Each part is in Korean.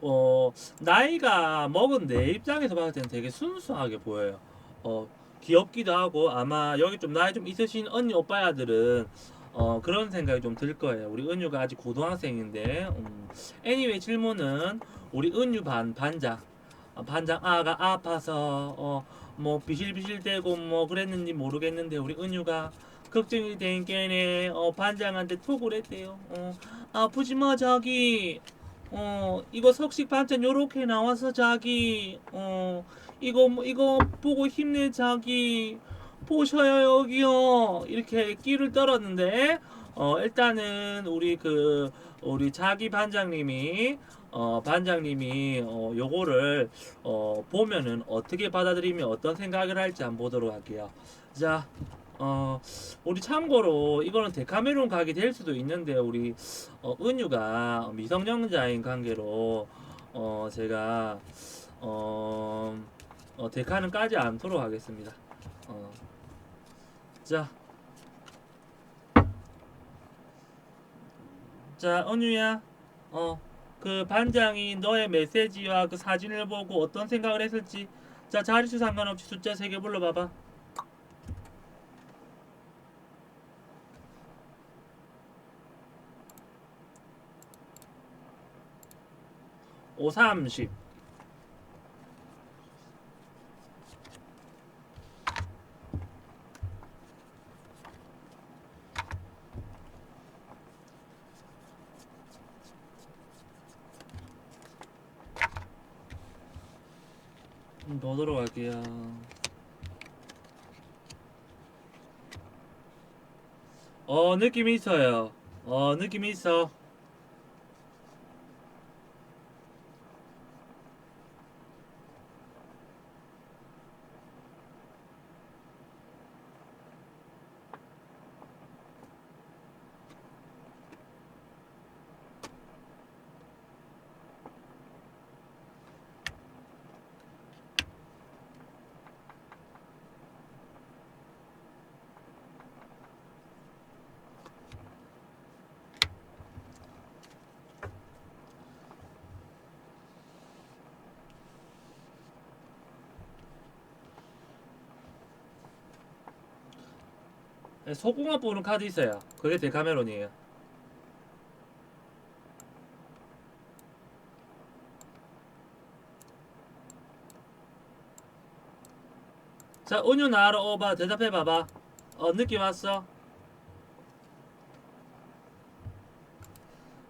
어 나이가 먹은 내 입장에서 봤을 때는 되게 순수하게 보여요. 어 귀엽기도 하고 아마 여기 좀 나이 좀 있으신 언니 오빠야들은 어 그런 생각이 좀 들 거예요. 우리 은유가 아직 고등학생인데 음, 애니웨이 질문은 우리 은유 반 반장 어, 반장 아가 아파서 어 뭐 비실비실대고 뭐 그랬는지 모르겠는데 우리 은유가 걱정이 된 게네 어 반장한테 톡을 했대요. 어 아프지 마 자기. 어 이거 석식 반찬 요렇게 나와서 자기. 어 이거 뭐 이거 보고 힘내 자기. 보셔요 여기요. 이렇게 끼를 떨었는데 어 일단은 우리 그 우리 자기 반장님이 어 반장님이 어 요거를 어 보면은 어떻게 받아들이면 어떤 생각을 할지 한번 보도록 할게요. 자, 어 우리 참고로 이거는 데카메론 각이 될 수도 있는데 우리 어, 은유가 미성년자인 관계로 어 제가 어, 어 데카는 까지 않도록 하겠습니다. 어. 자. 자, 은유야. 어. 그 반장이 너의 메시지와 그 사진을 보고 어떤 생각을 했을지 자, 자릿수 상관없이 숫자 3개 불러 봐 봐. 5, 30. 좀더 들어갈게요. 어, 느낌이 있어요. 어, 느낌이 있어. 소궁합 보는 카드 있어요. 그게 데카메론이에요. 자, 은유 나로 오바 대답해 봐봐. 어, 느낌 왔어?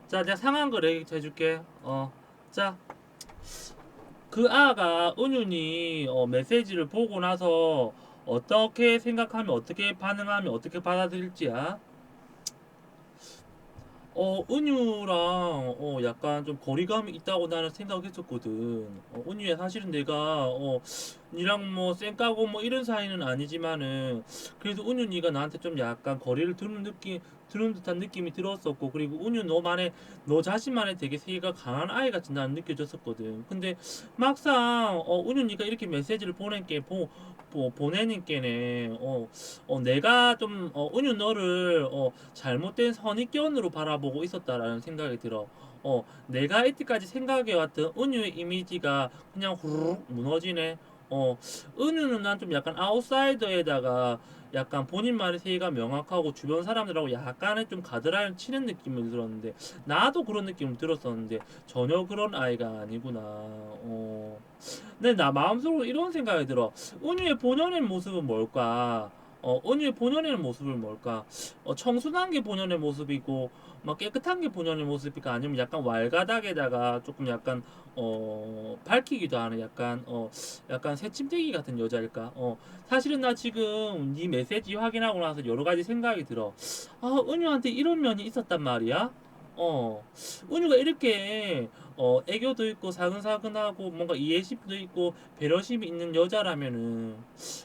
자, 내가 상황글 해줄게. 어, 자, 그 아가 은윤이 어, 메시지를 보고 나서 어떻게 생각하면 어떻게 반응하면 어떻게 받아들일지야. 어 은유랑 어 약간 좀 거리감이 있다고 나는 생각했었거든. 어, 은유야 사실은 내가 어 니랑 뭐 쌩까고 뭐 이런 사이는 아니지만은 그래도 은유 니가 나한테 좀 약간 거리를 두는 느낌 두는 듯한 느낌이 들었었고 그리고 은유 너만의 너 자신만의 되게 세계가 강한 아이 같이 나는 느껴졌었거든. 근데 막상 어 은유 니가 이렇게 메시지를 보낸 게 보, 보 보내는 게네 어, 어 내가 좀 어, 은유 너를 어 잘못된 선입견으로 바라보고 있었다라는 생각이 들어. 어, 내가 이때까지 생각해왔던 은유의 이미지가 그냥 후루룩 무너지네. 어, 은유는 난 좀 약간 아웃사이더에다가 약간 본인만의 세계가 명확하고 주변 사람들하고 약간의 좀 가드라인 치는 느낌을 들었는데 나도 그런 느낌을 들었었는데 전혀 그런 아이가 아니구나. 어. 근데 나 마음속으로 이런 생각이 들어. 은유의 본연의 모습은 뭘까? 어, 은유의 본연의 모습은 뭘까? 어, 청순한 게 본연의 모습이고, 막 깨끗한 게 본연의 모습일까? 아니면 약간 왈가닥에다가 조금 약간, 어, 밝히기도 하는 약간, 어, 약간 새침대기 같은 여자일까? 어, 사실은 나 지금 네 메시지 확인하고 나서 여러 가지 생각이 들어. 아, 은유한테 이런 면이 있었단 말이야? 어, 은유가 이렇게 어, 애교도 있고 사근사근하고 뭔가 이해심도 있고 배려심이 있는 여자라면은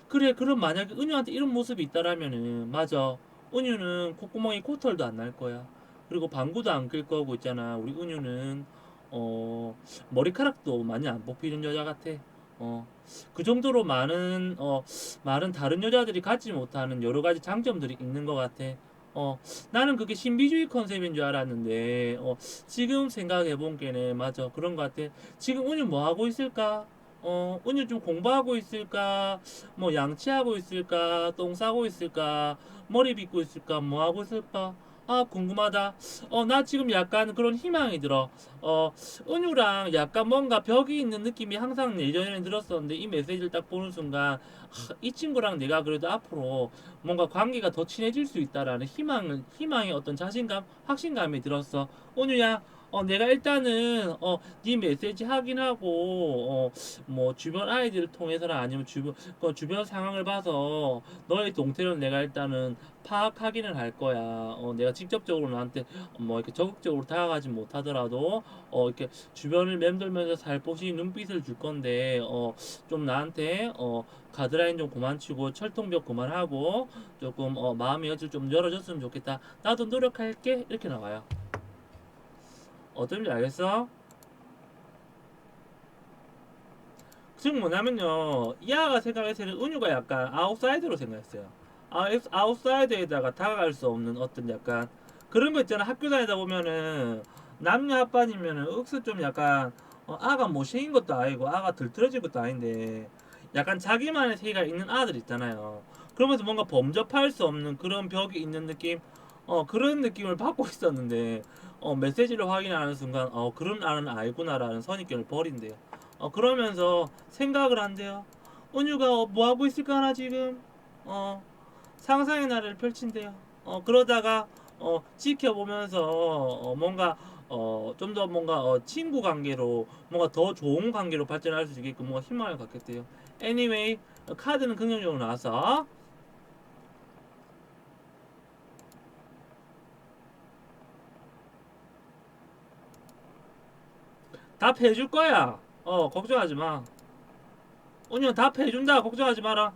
그래 그럼 만약에 은유한테 이런 모습이 있다라면은 맞아. 은유는 콧구멍에 코털도 안 날 거야. 그리고 방구도 안 낄 거고 있잖아. 우리 은유는 어 머리카락도 많이 안 뽑히는 여자 같아. 어 그 정도로 많은 어 많은 다른 여자들이 갖지 못하는 여러 가지 장점들이 있는 것 같아 어 나는 그게 신비주의 컨셉인 줄 알았는데 어 지금 생각해 본 게네 맞아 그런 것 같아. 지금 운유 뭐 하고 있을까? 어 운유 좀 공부하고 있을까? 뭐 양치하고 있을까? 똥 싸고 있을까? 머리 빗고 있을까? 뭐 하고 있을까 아 궁금하다. 어 나 지금 약간 그런 희망이 들어. 어 은유랑 약간 뭔가 벽이 있는 느낌이 항상 예전에는 들었었는데 이 메시지를 딱 보는 순간 하, 이 친구랑 내가 그래도 앞으로 뭔가 관계가 더 친해질 수 있다라는 희망을 희망의 어떤 자신감 확신감이 들었어. 은유야 어 내가 일단은 어 네 메시지 확인하고 어 뭐 주변 아이들을 통해서나 아니면 주변 그 주변 상황을 봐서 너의 동태를 내가 일단은 파악하기는 할 거야. 어 내가 직접적으로 나한테 뭐 이렇게 적극적으로 다가가지 못하더라도 어 이렇게 주변을 맴돌면서 살포시 눈빛을 줄 건데 어 좀 나한테 어 가드라인 좀 그만 치고 철통벽 그만하고 조금 어 마음의 여지를 좀 열어줬으면 좋겠다. 나도 노력할게. 이렇게 나와요 어떤지 알겠어? 지금 뭐냐면요 이 아가 생각했을 때는 은유가 약간 아웃사이드로 생각했어요. 아웃, 아웃사이드에다가 다가갈 수 없는 어떤 약간 그런 거 있잖아. 학교 다니다 보면은 남녀 합반이면은 억수 좀 약간 어, 아가 못생긴 것도 아니고 아가 들뜨러진 것도 아닌데 약간 자기만의 세계가 있는 아들 있잖아요. 그러면서 뭔가 범접할 수 없는 그런 벽이 있는 느낌 어 그런 느낌을 받고 있었는데 어 메시지를 확인하는 순간 어 그런 아는 알구나라는 선입견을 버린대요. 어 그러면서 생각을 한대요. 은유가 어, 뭐 하고 있을까 나 지금? 어 상상의 나래를 펼친대요. 어 그러다가 어 지켜보면서 어 뭔가 어 좀 더 뭔가 어 친구 관계로 뭔가 더 좋은 관계로 발전할 수 있게끔 뭔가 희망을 갖겠대요. Anyway 어, 카드는 긍정적으로 나와서 답해줄 거야. 어 걱정하지 마. 은유 답해준다. 걱정하지 마라